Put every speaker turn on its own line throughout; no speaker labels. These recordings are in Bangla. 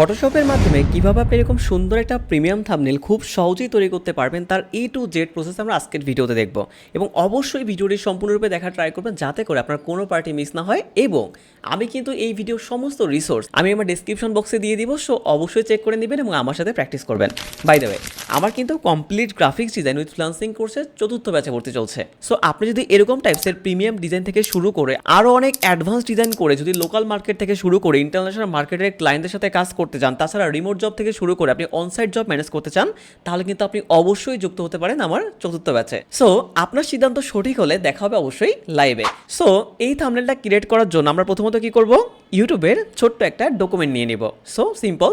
ফটোশপের মাধ্যমে কীভাবে আপনি এরকম সুন্দর একটা প্রিমিয়াম থাম্বনেল খুব সহজেই তৈরি করতে পারবেন, তার এ টু জেড প্রসেস আমরা আজকের ভিডিওতে দেখব। এবং অবশ্যই ভিডিওটি সম্পূর্ণরূপে দেখা ট্রাই করবেন, যাতে করে আপনার কোনো পার্টি মিস না হয়। এবং আমি কিন্তু এই ভিডিওর সমস্ত রিসোর্স আমি আমার ডিসক্রিপশন বক্সে দিয়ে দিব সো অবশ্যই চেক করে নেবেন এবং আমার সাথে প্র্যাকটিস করবেন। বাই দ্য ওয়ে আমার কিন্তু complete graphics design with freelancing কোর্সের চতুর্থ ব্যাচে ভর্তি চলছে। সো আপনি যদি এরকম টাইপসের প্রিমিয়াম ডিজাইন থেকে শুরু করে আরও অনেক অ্যাডভান্স ডিজাইন করে যদি লোকাল মার্কেট থেকে শুরু করে ইন্টারন্যাশনাল মার্কেটের ক্লায়েন্টদের সাথে কাজ করতে চান, তাছাড়া রিমোট জব থেকে শুরু করে আপনি অনসাইট জব ম্যানেজ করতে চান, তাহলে কিন্তু আপনি অবশ্যই যুক্ত হতে পারেন আমার চতুর্থ ব্যাচে সো আপনার সিদ্ধান্ত সঠিক হলে দেখা হবে অবশ্যই লাইভে সো এই থামনেলটা ক্রিয়েট করার জন্য আমরা প্রথমত কি করব? ইউটিউবের ছোট্ট একটা ডকুমেন্ট নিয়ে নিব। সো সিম্পল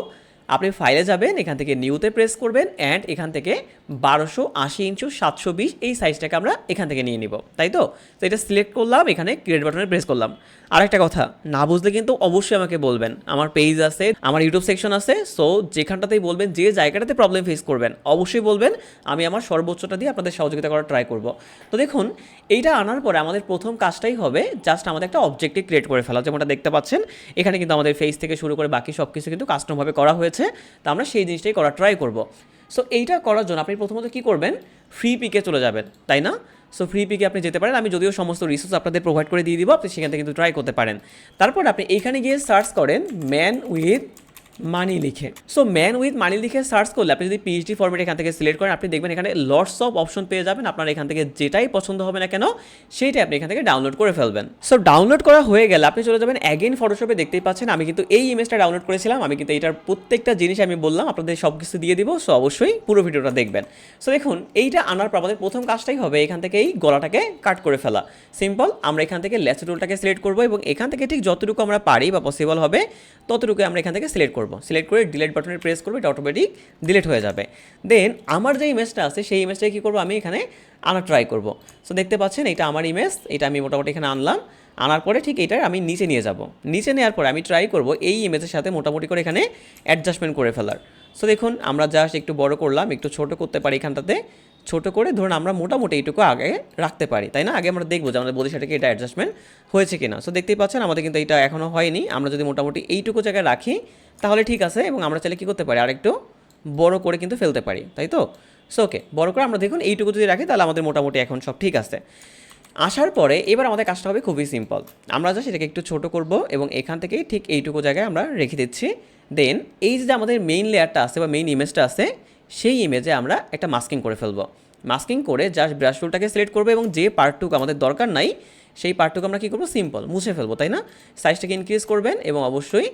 আপনি ফাইলে যাবেন, এখান থেকে নিউতে প্রেস করবেন অ্যান্ড এখান থেকে বারোশো আশি ইঞ্চু সাতশো বিশ এই সাইজটাকে আমরা এখান থেকে নিয়ে নিব। তাই তো? তো এটা সিলেক্ট করলাম, এখানে ক্রিয়েট বাটনে প্রেস করলাম। আরেকটা কথা, না বুঝলে কিন্তু অবশ্যই আমাকে বলবেন। আমার পেজ আছে, আমার ইউটিউব সেকশন আছে সো যেখানটাতেই বলবেন, যে জায়গাটাতে প্রবলেম ফেস করবেন, অবশ্যই বলবেন, আমি আমার সর্বোচ্চটা দিয়ে আপনাদের সহযোগিতা করার ট্রাই করব। তো দেখুন, এইটা আনার পরে আমাদের প্রথম কাজটাই হবে জাস্ট আমাদের একটা অবজেক্টিভ ক্রিয়েট করে ফেলা। যেমনটা দেখতে পাচ্ছেন, এখানে কিন্তু আমাদের ফেস থেকে শুরু করে বাকি সব কিছু কিন্তু কাস্টমভাবে করা হয়েছে, তো আমরা সেই জিনিসটাই করার ট্রাই করব। সো এইটা করার জন্য আপনি প্রথমত কী করবেন ফ্রি পিকে চলে যাবেন, তাই না? সো ফ্রি পিকে আপনি যেতে পারেন? আমি যদিও সমস্ত রিসোর্স আপনাদের প্রোভাইড করে দিয়ে দিব, আপনি সেখান থেকে কিন্তু ট্রাই করতে পারেন। তারপর আপনি এইখানে গিয়ে সার্চ করেন ম্যান উইথ মানি লিখে। সো ম্যান উইথ মানি লিখে সার্চ করলে আপনি যদি পিএইচডি ফর্মেট এখান থেকে সিলেক্ট করেন, আপনি দেখবেন এখানে লটস অফ অপশন পেয়ে যাবেন। আপনার এখান থেকে যেটাই পছন্দ হবে না কেন, সেইটাই আপনি এখান থেকে ডাউনলোড করে ফেলবেন। সো ডাউনলোড করা হয়ে গেলে আপনি চলে যাবেন অ্যাগেন ফটোশপে দেখতেই পাচ্ছেন, আমি কিন্তু এই ইমেজটা ডাউনলোড করেছিলাম। আমি কিন্তু এটার প্রত্যেকটা জিনিস আমি বললাম, আপনাদের সব কিছু দিয়ে দিব। সো অবশ্যই পুরো ভিডিওটা দেখবেন। সো দেখুন, এইটা আনার পর আমাদের প্রথম কাজটাই হবে এখান থেকে এই গলাটাকে কাট করে ফেলা। সিম্পল আমরা এখান থেকে লেস টুলটাকে সিলেক্ট করব এবং এখান থেকে ঠিক যতটুকু আমরা পারি বা পসিবল হবে ততটুকু আমরা এখান থেকে সিলেক্ট করব। সিলেক্ট করে ডিলেট বাটনে প্রেস করব, এটা অটোমেটিক ডিলেট হয়ে যাবে। দেন আমার যে ইমেজটা আছে, সেই ইমেজটাকে কী করব? আমি এখানে আনা ট্রাই করব। সো দেখতে পাচ্ছেন, এটা আমার ইমেজ এটা আমি মোটামুটি এখানে আনলাম। আনার পরে ঠিক এটার আমি নিচে নিয়ে যাব। নিচে নেওয়ার পরে আমি ট্রাই করব এই ইমেজের সাথে মোটামুটি করে এখানে অ্যাডজাস্টমেন্ট করে ফেলার। সো দেখুন, আমরা জাস্ট একটু বড় করলাম, একটু ছোট করতে পারি এখানটাতে। ছোট করে ধরুন আমরা মোটামুটি এইটুকু আগে রাখতে পারি, তাই না? আগে আমরা দেখব যে আমাদের বডি সেটাকে এটা অ্যাডজাস্টমেন্ট হয়েছে কিনা। সো দেখতেই পাচ্ছেন আমাদের কিন্তু এটা এখনও হয়নি। আমরা যদি মোটামুটি এইটুকু জায়গায় রাখি, তাহলে ঠিক আছে এবং আমরা চাইলে কী করতে পারি? আরেকটু বড় করে কিন্তু ফেলতে পারি, তাই তো? সো ওকে বড় করে আমরা দেখুন এইটুকু যদি রাখি, তাহলে আমাদের মোটামুটি এখন সব ঠিক আছে। আসার পরে এবার আমাদের কাজটা হবে খুবই সিম্পল আমরা যা সেটাকে একটু ছোট করব এবং এখান থেকেই ঠিক এইটুকু জায়গায় আমরা রেখে দিচ্ছি। দেন এই যে আমাদের মেইন লেয়ারটা আছে বা মেইন ইমেজটা আছে সেই ইমেজে আমরা একটা মাস্কিং করে ফেলব। মাস্কিং করে জাস্ট ব্রাশ টুলটাকে সিলেক্ট করব এবং যে পার্টটুকু আমাদের দরকার নাই, সেই পার্টটুকু আমরা কী করব? সিম্পল মুছে ফেলব, তাই না? সাইজটাকে ইনক্রিজ করবেন এবং অবশ্যই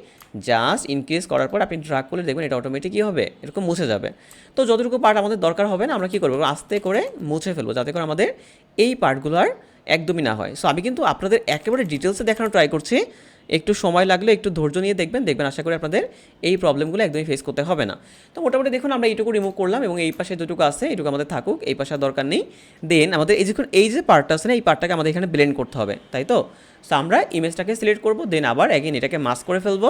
জাস্ট ইনক্রিজ করার পর আপনি ড্রাগ করলে দেখবেন এটা অটোমেটিক কী হবে, এরকম মুছে যাবে। তো যতটুকু পার্ট আমাদের দরকার হবে না, আমরা কী করব? আস্তে করে মুছে ফেলব, যাতে করে আমাদের এই পার্টগুলো আর একদমই না হয়। সো আমি কিন্তু আপনাদের একেবারে ডিটেলসে দেখানোর ট্রাই করছি। একটু সময় লাগলে একটু ধৈর্য নিয়ে দেখবেন দেখবেন আশা করি আপনাদের এই প্রবলেমগুলো একদমই ফেস করতে হবে না। তো মোটামুটি দেখুন, আমরা এইটুকু রিমুভ করলাম এবং এই পাশে যেটুকু আছে, এইটুকু আমাদের থাকুক, এই পাশে দরকার নেই। দেন আমাদের এই যখন এই যে পার্টটা আছে না, এই পার্টটাকে আমাদের এখানে ব্লেন্ড করতে হবে, তাই তো? সো আমরা ইমেজটাকে সিলেক্ট করব দেন আবার অ্যাগেন এটাকে মাস্ক করে ফেলব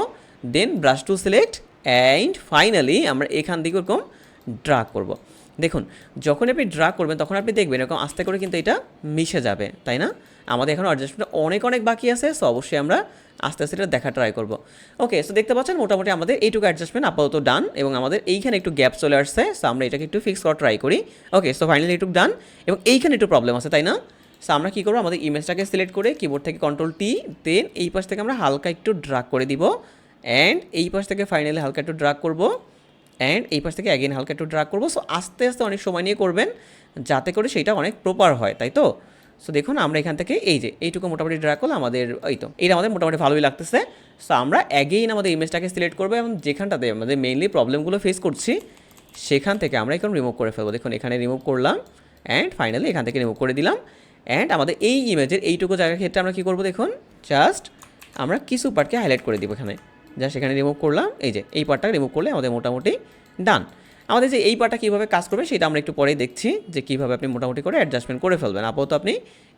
then brush to select and finally আমরা এখান থেকে ওরকম ড্রাগ করব। দেখুন, যখন আপনি ড্রা করবেন, তখন আপনি দেখবেন এরকম আস্তে করে কিন্তু এটা মিশে যাবে, তাই না? আমাদের এখন অ্যাডজাস্টমেন্ট অনেক অনেক বাকি আছে সো অবশ্যই আমরা আস্তে আস্তে এটা দেখা ট্রাই করব। ওকে সো দেখতে পাচ্ছেন, মোটামুটি আমাদের এইটুকু অ্যাডজাস্টমেন্ট আপাতত ডান এবং আমাদের এইখানে একটু গ্যাপ চলে আসছে সো আমরা এটাকে একটু ফিক্স করা ট্রাই করি। ওকে সো ফাইনালি এইটুকু ডান এবং এইখানে একটু প্রবলেম আছে, তাই না? সো আমরা কী করব, আমাদের ইমেজটাকে সিলেক্ট করে কিবোর্ড থেকে কন্ট্রোল টি দেন এই পাশ থেকে আমরা হালকা একটু ড্রাগ করে দিব অ্যান্ড এই পাশ থেকে ফাইনালি হালকা একটু ড্রাগ করব। অ্যান্ড এই পাশ থেকে অ্যাগেন হালকা একটু ড্রাগ করব। সো আস্তে আস্তে অনেক সময় নিয়ে করবেন, যাতে করে সেটা অনেক প্রপার হয়, তাই তো? সো দেখুন, আমরা এখান থেকে এই যে, এইটুকু মোটামুটি ড্রাগ করলে আমাদের এই তো, এটা আমাদের মোটামুটি ভালোই লাগতেছে। সো আমরা অ্যাগেইন আমাদের ইমেজটাকে সিলেক্ট করব এবং যেখানটাতে আমাদের মেইনলি প্রবলেমগুলো ফেস করছি, সেখান থেকে আমরা এখন রিমুভ করে ফেলব। দেখুন, এখানে রিমুভ করলাম অ্যান্ড ফাইনালি এখান থেকে রিমুভ করে দিলাম। অ্যান্ড আমাদের এই ইমেজের এইটুকু জায়গার ক্ষেত্রে আমরা কী করব, দেখুন জাস্ট আমরা কিছু পার্টকে হাইলাইট করে দিব এখানে। জাস্ট সেখানে রিমুভ করলাম, এই যে, এই পার্টটা রিমুভ করলে আমাদের মোটামুটি ডান আমাদের যে এই পার্টটা কীভাবে কাজ করবে সেটা আমরা একটু পরেই দেখছি যে কীভাবে আপনি মোটামুটি করে অ্যাডজাস্টমেন্ট করে ফেলবেন। আপাতত আপনি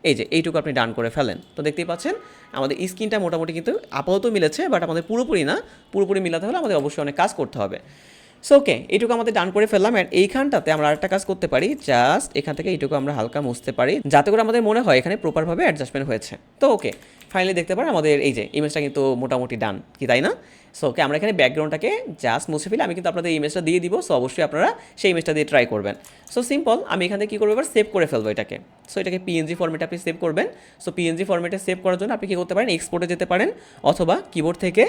এই যে, এইটুকু আপনি ডান করে ফেলেন। তো দেখতেই পাচ্ছেন, আমাদের স্কিনটা মোটামুটি কিন্তু আপাতত মিলেছে বাট আমাদের পুরোপুরি না, পুরোপুরি মিলাতে হলে আমাদের অবশ্যই অনেক কাজ করতে হবে। সো ওকে এইটুকু আমাদের ডান করে ফেললাম অ্যান্ড এইখানটাতে আমরা আরেকটা কাজ করতে পারি। জাস্ট এখান থেকে এইটুকু আমরা হালকা মুছতে পারি। যাতে করে আমাদের মনে হয় এখানে প্রপারভাবে অ্যাডজাস্টমেন্ট হয়েছে। তো ওকে ফাইনালি দেখতে পারেন আমাদের এই যে ইমেজটা কিন্তু মোটামুটি ডান কি তাই না? সো ওকে আমরা এখানে ব্যাকগ্রাউন্ডটাকে জাস্ট মুছে ফেলে। আমি কিন্তু আপনাদের ইমেজটা দিয়ে দিব। সো অবশ্যই আপনারা সেই ইমেজটা দিয়ে ট্রাই করবেন। সো সিম্পল আমি এখান থেকে কী করব? এবার সেভ করে ফেলব এটাকে। সো এটাকে পিএনজি ফর্মেটে আপনি সেভ করবেন। সো পিএনজি ফর্মেটে সেভ করার জন্য আপনি কী করতে পারেন? এক্সপোর্টে যেতে পারেন। অথবা কিবোর্ড থেকে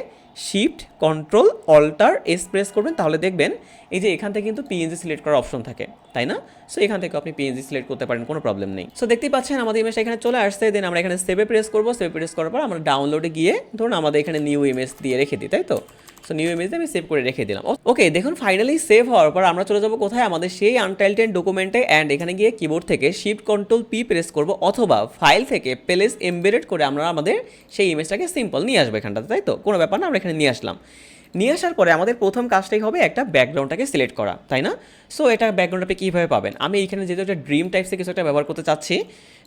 shift control alt S press করবেন, তাহলে দেখবেন এই যে এখান থেকে কিন্তু পিএনজি সিলেক্ট করার অপশন থাকে, তাই না? সো এখান থেকে আপনি পিএনজি সিলেক্ট করতে পারেন, কোনো প্রবলেম নেই। সো দেখতেই পাচ্ছেন আমাদের ইমেজটা এখানে চলে আসছে দেন আমরা এখানে সেভে প্রেস করব সেভে প্রেস করার পর আমরা ডাউনলোডে গিয়ে ধরুন আমাদের এখানে নিউ ইমেজ দিয়ে রেখে দিই, তাই তো? সো নিউ ইমেজ আমি সেভ করে রেখে দিলাম। ওকে দেখুন ফাইনালি সেভ হওয়ার পর আমরা চলে যাব কোথায়? আমাদের সেই আনটাইটেড ডকুমেন্টে অ্যান্ড এখানে গিয়ে কিবোর্ড থেকে শিফট কন্ট্রোল পি প্রেস করব অথবা ফাইল থেকে প্লেস এমবেডেড করে আমরা আমাদের সেই ইমেজটাকে সিম্পল নিয়ে আসব এখানটাতে, তাই তো? কোনো ব্যাপার না, আমরা এখানে নিয়ে আসলাম। নিয়ে আসার পরে আমাদের প্রথম কাজটাই হবে একটা ব্যাকগ্রাউন্ডটাকে সিলেক্ট করা, তাই না? সো এটা ব্যাকগ্রাউন্ড আপনি কীভাবে পাবেন? আমি এখানে যেহেতু একটা ড্রিম টাইপসে কিছু একটা ব্যবহার করতে চাচ্ছি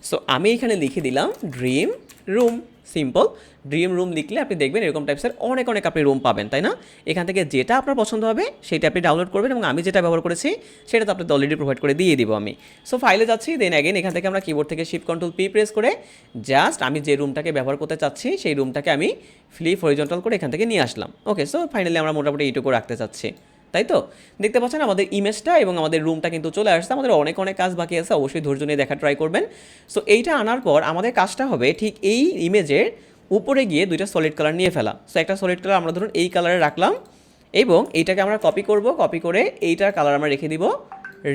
সো আমি এখানে লিখে দিলাম dream room simple. Dream room লিখলে আপনি দেখবেন এরকম টাইপসের অনেক অনেক আপনি রুম পাবেন, তাই না? এখান থেকে যেটা আপনার পছন্দ হবে, সেটা আপনি ডাউনলোড করবেন এবং আমি যেটা ব্যবহার করেছি, সেটা তো আপনাদের অলরেডি প্রোভাইড করে দিয়ে দিব আমি। সো ফাইলে যাচ্ছি দেন অ্যাগেন এখান থেকে আমরা কিবোর্ড থেকে শিফট কন্ট্রোল পি প্রেস করে জাস্ট আমি যে রুমটাকে ব্যবহার করতে চাচ্ছি, সেই রুমটাকে আমি ফ্লিপ হরিজন্টাল করে এখান থেকে নিয়ে আসলাম। ওকে সো ফাইনালি আমরা মোটামুটি এইটুকু রাখতে চাচ্ছি। তাই তো? দেখতে পাচ্ছেন আমাদের ইমেজটা এবং আমাদের রুমটা কিন্তু চলে আসছে। আমাদের অনেক অনেক কাজ বাকি আছে, অবশ্যই ধৈর্য নিয়ে দেখা ট্রাই করবেন। সো এইটা আনার পর আমাদের কাজটা হবে ঠিক এই ইমেজের উপরে গিয়ে দুইটা সলিড কালার নিয়ে ফেলা। সো একটা সলিড কালার আমরা ধরুন এই কালারে রাখলাম এবং এইটাকে আমরা কপি করব কপি করে এইটার কালার আমরা রেখে দিব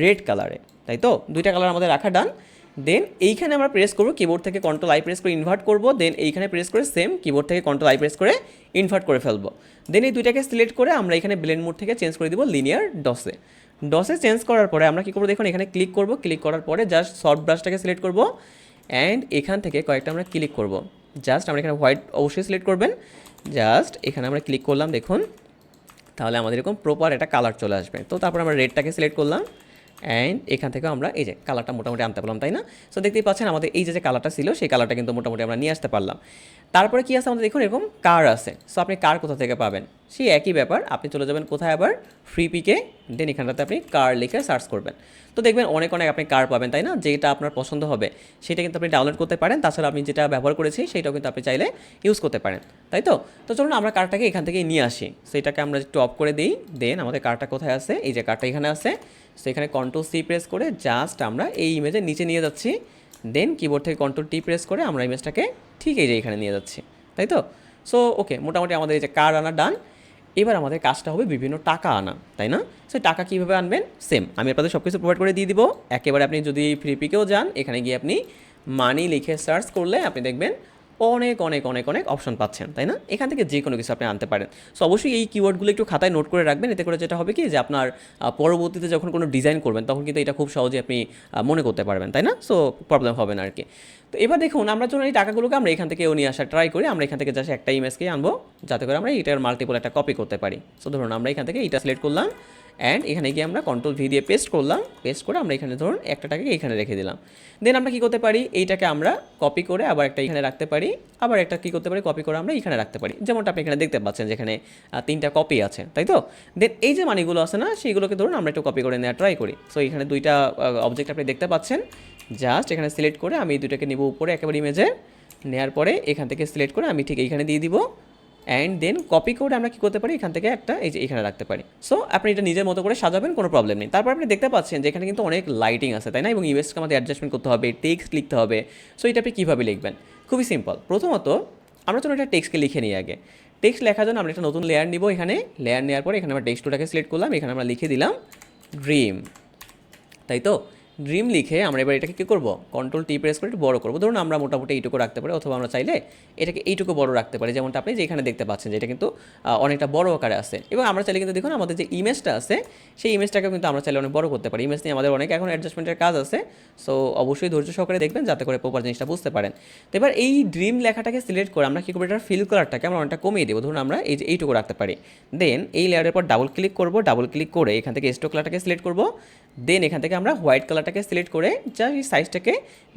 রেড কালারে তাই তো? দুইটা কালার আমাদের রাখা ডান দেন এইখানে আমরা প্রেস করব কিবোর্ড থেকে কন্ট্রোল আই প্রেস করে ইনভার্ট করব দেন এইখানে প্রেস করে সেম কিবোর্ড থেকে কন্ট্রোল আই প্রেস করে ইনভার্ট করে ফেলব। দেন এই দুইটাকে সিলেক্ট করে আমরা এখানে ব্লেন্ড মোড থেকে চেঞ্জ করে দিব লিনিয়ার ডসে ডসে চেঞ্জ করার পরে আমরা কী করব দেখুন, এখানে ক্লিক করব ক্লিক করার পরে জাস্ট সফট ব্রাশটাকে সিলেক্ট করব অ্যান্ড এখান থেকে কয়েকটা আমরা ক্লিক করব। জাস্ট আমরা এখানে হোয়াইট অবশ্যই সিলেক্ট করবেন। জাস্ট এখানে আমরা ক্লিক করলাম, দেখুন, তাহলে আমাদের এরকম প্রপার একটা কালার চলে আসবে। তো তারপর আমরা রেডটাকে সিলেক্ট করলাম। অ্যান্ড এখান থেকে আমরা এই যে কালারটা মোটামুটি আনতে পারলাম, তাই না? সো দেখতেই পাচ্ছেন আমাদের এই যে যে কালারটা ছিল, সেই কালারটা কিন্তু মোটামুটি আমরা নিয়ে আসতে পারলাম। তারপরে কি আছে আমাদের? দেখুন, এরকম কার আছে। সো আপনি কার কোথা থেকে পাবেন? সেই একই ব্যাপার, আপনি চলে যাবেন কোথায় আবার? ফ্রি পিকে দেন এখানটাতে আপনি কার লিখে সার্চ করবেন। তো দেখবেন অনেক অনেক আপনি কার পাবেন, তাই না? যেটা আপনার পছন্দ হবে। সেটা কিন্তু আপনি ডাউনলোড করতে পারেন। তাছাড়া আমি যেটা ব্যবহার করেছি, সেটাও কিন্তু আপনি চাইলে ইউজ করতে পারেন। তাই তো? তো চলুন আমরা কারটাকে এখান থেকে নিয়ে আসি। সেটাকে আমরা একটু অফ করে দিই। দেন আমাদের কারটা কোথায় আছে? এই যে কারটা এখানে আছে। সো এখানে কন্ট্রোল সি প্রেস করে জাস্ট আমরা এই ইমেজের নিচে নিয়ে যাচ্ছি। দেন কিবোর্ড থেকে কন্ট্রোল টি প্রেস করে আমরা ইমেজটাকে ঠিক এই যে এখানে নিয়ে যাচ্ছে, তাই তো? সো ওকে মোটামুটি আমাদের এই যে কার আনা ডান এবার আমাদের কাজটা হবে বিভিন্ন টাকা আনা, তাই না? সো টাকা কীভাবে আনবেন? সেম আমি আপনাদের সব কিছু প্রোভাইড করে দিয়ে দিব। একেবারে আপনি যদি ফ্রি পিকেও যান, এখানে গিয়ে আপনি মানি লিখে সার্চ করলে আপনি দেখবেন অনেক অনেক অনেক অনেক অপশন পাচ্ছেন, তাই না? এখান থেকে যে কোনো কিছু আপনি আনতে পারেন। সো অবশ্যই এই কিওয়ার্ডগুলো একটু খাতায় নোট করে রাখবেন, এতে করে যেটা হবে কি যে আপনার পরবর্তীতে যখন কোনো ডিজাইন করবেন, তখন কিন্তু এটা খুব সহজে আপনি মনে করতে পারবেন, তাই না? সো প্রবলেম হবে না আর কি তো এবার দেখুন, আমরা যখন এই টাকাগুলোকে আমরা এখান থেকে নিয়ে আসার ট্রাই করি। আমরা এখান থেকে জাস্ট একটা ইমেজকে আনব, যাতে করে আমরা এটার মাল্টিপল একটা কপি করতে পারি। সো ধরুন আমরা এখান থেকে এটা সিলেক্ট করলাম অ্যান্ড এখানে গিয়ে আমরা কন্ট্রোল ভি দিয়ে পেস্ট করলাম। পেস্ট করে আমরা এখানে ধরুন একটা এখানে রেখে দিলাম। দেন আমরা কী করতে পারি? এইটাকে আমরা কপি করে আবার একটা এখানে রাখতে পারি। আবার একটা কী করতে পারি? কপি করে আমরা এখানে রাখতে পারি। যেমনটা আপনি এখানে দেখতে পাচ্ছেন যেখানে তিনটা কপি আছে, তাই তো? দেন এই যে মানিগুলো আছে না, সেইগুলোকে ধরুন আমরা একটু কপি করে নেওয়া ট্রাই করি। সো এখানে দুইটা অবজেক্ট আপনি দেখতে পাচ্ছেন। জাস্ট এখানে সিলেক্ট করে আমি দুইটাকে নিব উপরে একেবারে ইমেজে নেওয়ার পরে এখান থেকে সিলেক্ট করে আমি ঠিক এইখানে দিয়ে দিব। অ্যান্ড দেন কপি করে আমরা কী করতে পারি? এখান থেকে একটা, এই যে এখানে রাখতে পারি। সো আপনি এটা নিজের মতো করে সাজাবেন, কোনো প্রবলেম নেই। তারপর আপনি দেখতে পাচ্ছেন যে এখানে কিন্তু অনেক লাইটিং আছে, তাই না? এবং ইমেজকে আমাদের অ্যাডজাস্টমেন্ট করতে হবে টেক্সট লিখতে হবে। সো এটা আপনি কীভাবে লিখবেন? খুবই সিম্পল প্রথমত, আমরা চলো একটা টেক্সটকে লিখে নিই আগে। টেক্সট লেখার জন্য আমরা একটা নতুন লেয়ার নিব এখানে। লেয়ার নেওয়ার পরে এখানে আমরা টেক্সট টুটাকে সিলেক্ট করলাম। এখানে আমরা লিখে দিলাম ড্রিম তাই তো? ড্রিম লিখে আমরা এবার এটাকে কী করব? কন্ট্রোল টি প্রেস করে একটু বড় করব। ধরুন আমরা মোটামুটি এইটুকু রাখতে পারি অথবা আমরা চাইলে এটাকে এইটুকু বড় রাখতে পারি। যেমনটা আপনি যে এখানে দেখতে পাচ্ছেন যে এটা কিন্তু অনেকটা বড় আকারে আছে এবং আমরা চাইলে কিন্তু দেখুন আমাদের যে ইমেজটা আছে, সেই ইমেজটাকে কিন্তু আমরা চাইলে অনেক বড় করতে পারি। ইমেজ নিয়ে আমাদের অনেক এখন অ্যাডজাস্টমেন্টের কাজ আছে। সো অবশ্যই ধৈর্য সহকারে দেখবেন যাতে করে প্রপার জিনিসটা বুঝতে পারেন। তো এবার এই ড্রিম লেখাটাকে সিলেক্ট করে আমরা কী করব? এটার ফিল কালারটাকে আমরা অনেকটা কমিয়ে দেবো। ধরুন আমরা এই যে এইটুকু রাখতে পারি। দেন এই লেয়ারের পর ডাবল ক্লিক করব। ডাবল ক্লিক করে এখান থেকে স্টোক কালারটাকে সিলেক্ট করব। দেন এখান থেকে আমরা হোয়াইট কালারটাকে সিলেক্ট করে জাস্ট এই সাইজটাকে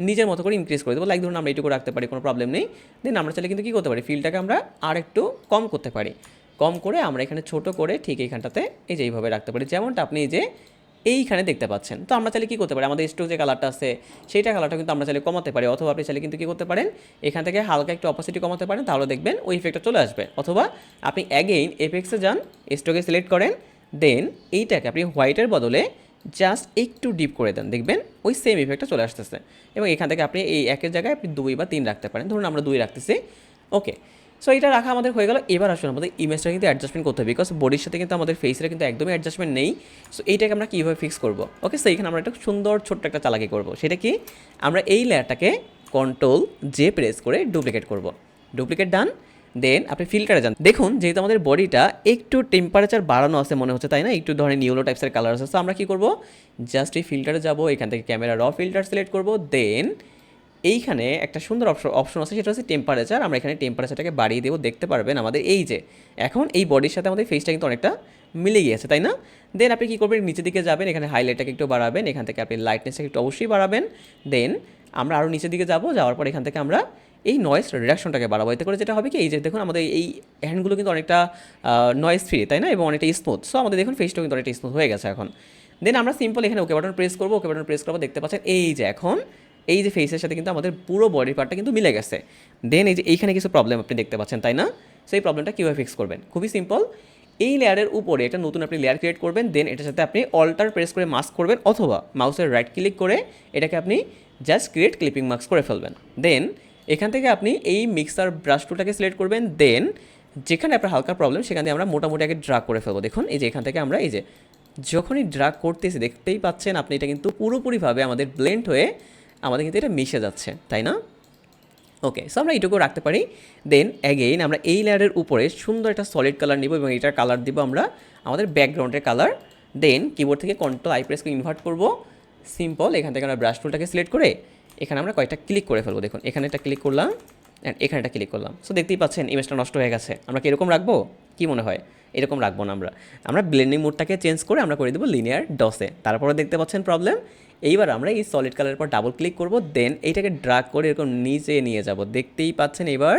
নিজের মতো করে ইনক্রিজ করে দেবো। লাইক ধরুন আমরা এইটুকু রাখতে পারি, কোনো প্রবলেম নেই। দেন আমরা চাইলে কিন্তু কী করতে পারি? ফিলটাকে আমরা আর একটু কম করতে পারি। কম করে আমরা এখানে ছোট করে ঠিক এইখানটাতে এই যে এইভাবে রাখতে পারি। যেমনটা আপনি এই যে এইখানে দেখতে পাচ্ছেন। তো আমরা চাইলে কী করতে পারি? আমাদের স্টোক যে কালারটা আছে, সেইটা কালারটা কিন্তু আমরা চাইলে কমাতে পারি। অথবা আপনি চাইলে কিন্তু কী করতে পারেন? এখান থেকে হালকা একটু অপাসিটি কমাতে পারেন, তাহলে দেখবেন ওই ইফেক্টটা চলে আসবে। অথবা আপনি অ্যাগেইন এফেক্সে যান স্টোকে সিলেক্ট করেন। দেন এইটাকে আপনি হোয়াইটের বদলে জাস্ট একটু ডিপ করে দেন, দেখবেন ওই সেম ইফেক্টটা চলে আসতেছে। এবং এখান থেকে আপনি এই একের জায়গায় আপনি দুই বা তিন রাখতে পারেন। ধরুন আমরা দুই রাখতেছি ওকে সো এটা রাখা আমাদের হয়ে গেল। এবার আসুন, আমাদের ইমেজটা কিন্তু অ্যাডজাস্টমেন্ট করতে হবে বিকজ বডির সাথে কিন্তু আমাদের ফেসের কিন্তু একদমই অ্যাডজাস্টমেন্ট নেই। সো এইটাকে আমরা কীভাবে ফিক্স করব? ওকে সো এইখানে আমরা একটা সুন্দর ছোট্ট একটা চালাকি করব। সেটা কি? আমরা এই লেয়ারটাকে কন্ট্রোল জে প্রেস করে ডুপ্লিকেট করব। ডুপ্লিকেট ডান দেন আপনি ফিল্টারে যান। দেখুন, যেহেতু আমাদের বডিটা একটু টেম্পারেচার বাড়ানো আছে মনে হচ্ছে, তাই না? একটু ধরনের নিউলো টাইপসের কালার আছে। সো আমরা কী করব? জাস্ট এই ফিল্টারে যাব, এখান থেকে ক্যামেরা র ফিল্টার সিলেক্ট করব দেন এইখানে একটা সুন্দর অপশন অপশন আছে, সেটা হচ্ছে টেম্পারেচার আমরা এখানে টেম্পারেচারটাকে বাড়িয়ে দেবো, দেখতে পারবেন আমাদের এই যে। এখন এই বডির সাথে আমাদের ফেসটা কিন্তু অনেকটা মিলে গিয়েছে, তাই না? দেন আপনি কী করবেন? নিচের দিকে যাবেন, এখানে হাইলাইটটাকে একটু বাড়াবেন, এখান থেকে আপনি লাইটনেসটাকে একটু অবশ্যই বাড়াবেন। দেন আমরা আরও নিচের দিকে যাব, যাওয়ার পর এখান থেকে আমরা এই নয়েজ রিডাকশনটাকে বাড়াবো এতে করে যেটা হবে কি, এই যে দেখুন আমাদের এই হ্যান্ডগুলো কিন্তু অনেকটা নয়েজ ফ্রি তাই না? এবং অনেকটা স্মুথ সো আমাদের দেখুন ফেসটাও কিন্তু অনেকটা স্মুথ হয়ে গেছে এখন। দেন আমরা সিম্পল এখানে ওকে বাটন প্রেস করব ওকে বাটন প্রেস করব, দেখতে পাচ্ছেন, এই যে এখন, এই যে ফেসের সাথে কিন্তু আমাদের পুরো বডি পার্টটা কিন্তু মিলে গেছে। দেন এই যে এইখানে কিছু প্রবলেম আপনি দেখতে পাচ্ছেন, তাই না? সেই প্রবলেমটা কীভাবে ফিক্স করবেন? খুবই সিম্পল এই লেয়ারের উপরে একটা নতুন আপনি লেয়ার ক্রিয়েট করবেন দেন এটার সাথে আপনি অল্টার প্রেস করে মাস্ক করবেন, অথবা মাউসের রাইট ক্লিক করে এটাকে আপনি জাস্ট ক্রিয়েট ক্লিপিং মাস্ক করে ফেলবেন। দেন এখান থেকে আপনি এই মিক্সার ব্রাশ টুলটাকে সিলেক্ট করবেন দেন যেখানে আপনার হালকা প্রবলেম সেখান থেকে আমরা মোটামুটি আগে ড্রাগ করে ফেলব। দেখুন, এই যে এখান থেকে আমরা এই যে যখনই ড্রাগ করতেছি, দেখতেই পাচ্ছেন আপনি এটা কিন্তু পুরোপুরিভাবে আমাদের ব্লেন্ড হয়ে আমাদের কিন্তু এটা মিশে যাচ্ছে, তাই না? ওকে সো আমরা এইটুকু রাখতে পারি। দেন অ্যাগেইন আমরা এই লেয়ারের উপরে সুন্দর একটা সলিড কালার নিব এবং এটার কালার দিব আমরা আমাদের ব্যাকগ্রাউন্ডের কালার দেন কিবোর্ড থেকে কন্ট্রোল আই প্রেসকে ইনভার্ট করব। সিম্পল এখান থেকে আমরা ব্রাশ টুলটাকে সিলেক্ট করে এখানে আমরা কয়েকটা ক্লিক করে ফেলব, দেখুন, এখানে একটা ক্লিক করলাম অ্যান্ড এখানে একটা ক্লিক করলাম। সো দেখতেই পাচ্ছেন ইমেজটা নষ্ট হয়ে গেছে। আমরা কি এরকম রাখব? কি মনে হয়? এরকম রাখব না আমরা। আমরা ব্লেন্ডিং মোডটাকে চেঞ্জ করে আমরা করে দেবো লিনিয়ার ডসে তারপরে দেখতে পাচ্ছেন প্রবলেম এইবার আমরা এই সলিড কালারের পর ডাবল ক্লিক করব দেন এইটাকে ড্রাগ করে এরকম নিচে নিয়ে যাব। দেখতেই পাচ্ছেন এবার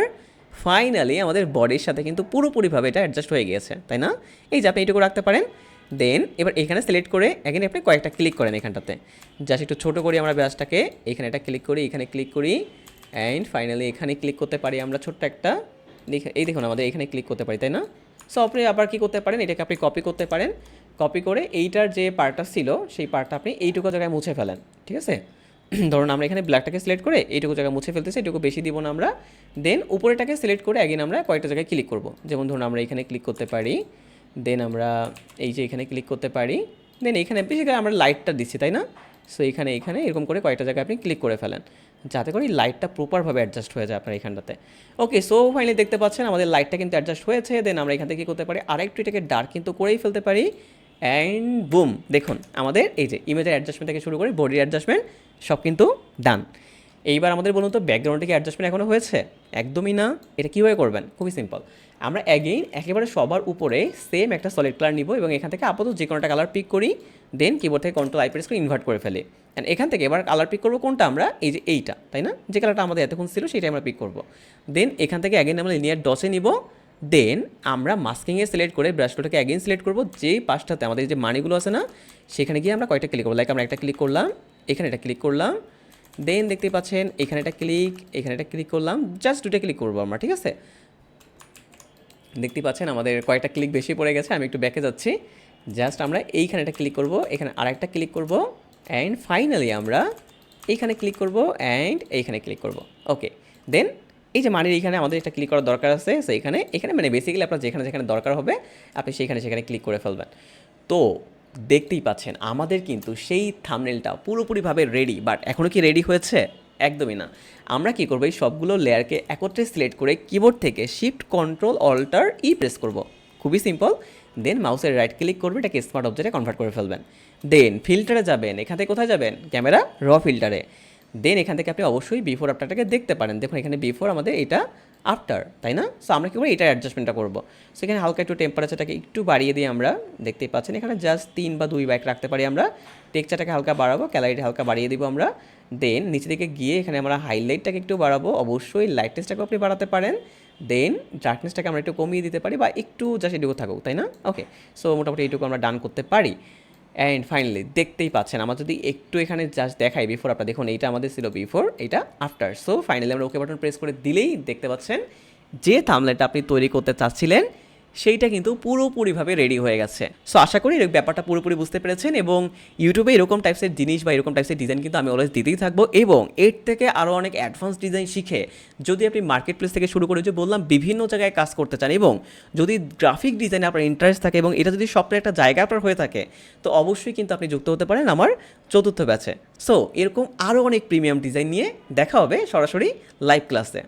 ফাইনালি আমাদের বডির সাথে কিন্তু পুরোপুরিভাবে এটা অ্যাডজাস্ট হয়ে গিয়েছে, তাই না? এই যে আপনি এইটুকু রাখতে পারেন। দেন এবার এখানে সিলেক্ট করে এখানে আপনি কয়েকটা ক্লিক করেন এখানটাতে। জাস্ট একটু ছোটো করি আমরা ব্রাশটাকে এখানে একটা ক্লিক করি, এখানে ক্লিক করি অ্যান্ড ফাইনালি এখানে ক্লিক করতে পারি আমরা ছোট্ট একটা। এই দেখুন আমাদের এখানে ক্লিক করতে পারি, তাই না? সো আপনি আবার কী করতে পারেন? এটাকে আপনি কপি করতে পারেন। কপি করে এইটার যে পার্টটা ছিল, সেই পার্টটা আপনি এইটুকু জায়গায় মুছে ফেলেন, ঠিক আছে? ধরুন আমরা এখানে ব্ল্যাকটাকে সিলেক্ট করে এইটুকু জায়গায় মুছে ফেলতেছি এটুকু বেশি দিব না আমরা। দেন উপরেটাকে সিলেক্ট করে অ্যাগেন আমরা কয়েকটা জায়গায় ক্লিক করব। যেমন ধরুন আমরা এখানে ক্লিক করতে পারি দেন আমরা এই যে এখানে ক্লিক করতে পারি। দেন এখানে বেসিক্যালি আমরা লাইটটা দিচ্ছি, তাই না? সো এখানে এখানে এরকম করে কয়েকটা জায়গায় আপনি ক্লিক করে ফেলেন। যাতে করে লাইটটা প্রপারভাবে অ্যাডজাস্ট হয়ে যায় আপনার এখানটাতে। ওকে সো ফাইনালি দেখতে পাচ্ছেন আমাদের লাইটটা কিন্তু অ্যাডজাস্ট হয়েছে। দেন আমরা এখান থেকে কী করতে পারি? আরেকটু এটাকে ডার্ক কিন্তু করেই ফেলতে পারি। অ্যান্ড বুম দেখুন, আমাদের এই যে ইমেজের অ্যাডজাস্টমেন্ট থেকে শুরু করে বডির অ্যাডজাস্টমেন্ট সব কিন্তু ডান এইবার আমাদের বলুন তো ব্যাকগ্রাউন্ডে অ্যাডজাস্টমেন্ট এখনও হয়েছে? একদমই না। এটা কীভাবে করবেন? খুবই সিম্পল আমরা অ্যাগেইন একেবারে সবার উপরে সেম একটা সলিড কালার নিব এবং এখান থেকে আপাতত যে কোনো একটা কালার পিক করি দেন কিবোর্ড থেকে কন্ট্রোল আই প্রেস করে ইনভার্ট করে ফেলি। অ্যান্ড এখান থেকে এবার কালার পিক করব কোনটা আমরা? এই যে এইটা, তাই না? যে কালারটা আমাদের এতক্ষণ ছিল সেটাই আমরা পিক করব। দেন এখান থেকে অ্যাগেন আমরা লিনিয়ার ডসে নিব। দেন আমরা মাস্কিংয়ে সিলেক্ট করে ব্রাশগুলোকে অ্যাগেন সিলেক্ট করব। যেই পাশটাতে আমাদের যে মানিগুলো আছে না, সেখানে গিয়ে আমরা কয়েকটা ক্লিক করব। লাইক আমরা একটা ক্লিক করলাম, এখানে এটা ক্লিক করলাম দেন দেখতে পাচ্ছেন, এখানে একটা ক্লিক এখানে একটা ক্লিক করলাম জাস্ট দুটো ক্লিক করব আমরা, ঠিক আছে? দেখতে পাচ্ছেন, আমাদের কয়েকটা ক্লিক বেশি পড়ে গেছে, আমি একটু ব্যাকে যাচ্ছি। জাস্ট আমরা এইখানে একটা ক্লিক করব, এখানে আরেকটা ক্লিক করব অ্যান্ড ফাইনালি আমরা এইখানে ক্লিক করব অ্যান্ড এইখানে ক্লিক করব। ওকে দেন এই যে মানির এইখানে আমাদের একটা ক্লিক করার দরকার আছে সেইখানে এখানে এখানে মানে বেসিক্যালি আপনার যেখানে যেখানে দরকার হবে, আপনি সেখানে সেখানে ক্লিক করে ফেলবেন। তো দেখতেই পাচ্ছেন, আমাদের কিন্তু সেই থামনেলটা পুরোপুরিভাবে রেডি বাট এখনও কি রেডি হয়েছে? একদমই না। আমরা কি করব, এই সবগুলো লেয়ারকে একত্রে সিলেক্ট করে কিবোর্ড থেকে shift control alter E press করব। খুবই সিম্পল দেন মাউসের রাইট ক্লিক করবে, এটাকে স্মার্ট অবজেক্টে কনভার্ট করে ফেলবেন। দেন ফিল্টারে যাবেন, এখান থেকে কোথায় যাবেন? ক্যামেরা র ফিল্টারে দেন এখান থেকে আপনি অবশ্যই বিফোর আপনারটাকে দেখতে পারেন। দেখুন, এখানে বিফোর আমাদের এটা আফটার তাই না? সো আমরা কী করি এটা অ্যাডজাস্টমেন্টটা করব। সো এখানে হালকা একটু টেম্পারেচারটাকে একটু বাড়িয়ে দিয়ে আমরা দেখতেই পাচ্ছেন, এখানে জাস্ট তিন বা দুই বাইক রাখতে পারি আমরা। টেক্সচারটাকে হালকা বাড়াবো ক্যালারিটা হালকা বাড়িয়ে দিব আমরা। দেন নিচে দিকে গিয়ে এখানে আমরা হাইলাইটটাকে একটু বাড়াবো। অবশ্যই লাইটনেসটাকে আপনি বাড়াতে পারেন। দেন ডার্কনেসটাকে আমরা একটু কমিয়ে দিতে পারি বা একটু জাস্ট এটুকু থাকুক, তাই না? ওকে সো মোটামুটি এইটুকু আমরা ডান করতে পারি। অ্যান্ড ফাইনালি দেখতেই পাচ্ছেন, আমার যদি একটু এখানে জাস্ট দেখাই বিফোর আপনার, দেখুন এইটা আমাদের ছিল বিফোর এটা আফটার সো ফাইনালি আমরা ওকে বাটন প্রেস করে দিলেই দেখতে পাচ্ছেন যে থামলেটটা আপনি তৈরি করতে চাচ্ছিলেন সেইটা কিন্তু পুরোপুরিভাবে রেডি হয়ে গেছে। সো আশা করি এই ব্যাপারটা পুরোপুরি বুঝতে পেরেছেন এবং ইউটিউবে এরকম টাইপসের জিনিস বা এরকম টাইপসের ডিজাইন কিন্তু আমি অলওয়েজ দিতেই থাকব এবং এর থেকে আরও অনেক অ্যাডভান্স ডিজাইন শিখে যদি আপনি মার্কেট প্লেস থেকে শুরু করে যে বললাম বিভিন্ন জায়গায় কাজ করতে চান এবং যদি গ্রাফিক ডিজাইনে আপনার ইন্টারেস্ট থাকে এবং এটা যদি স্বপ্নের একটা জায়গা আপনার হয়ে থাকে, তো অবশ্যই কিন্তু আপনি যুক্ত হতে পারেন আমার চতুর্থ ব্যাচে সো এরকম আরও অনেক প্রিমিয়াম ডিজাইন নিয়ে দেখা হবে সরাসরি লাইভ ক্লাসে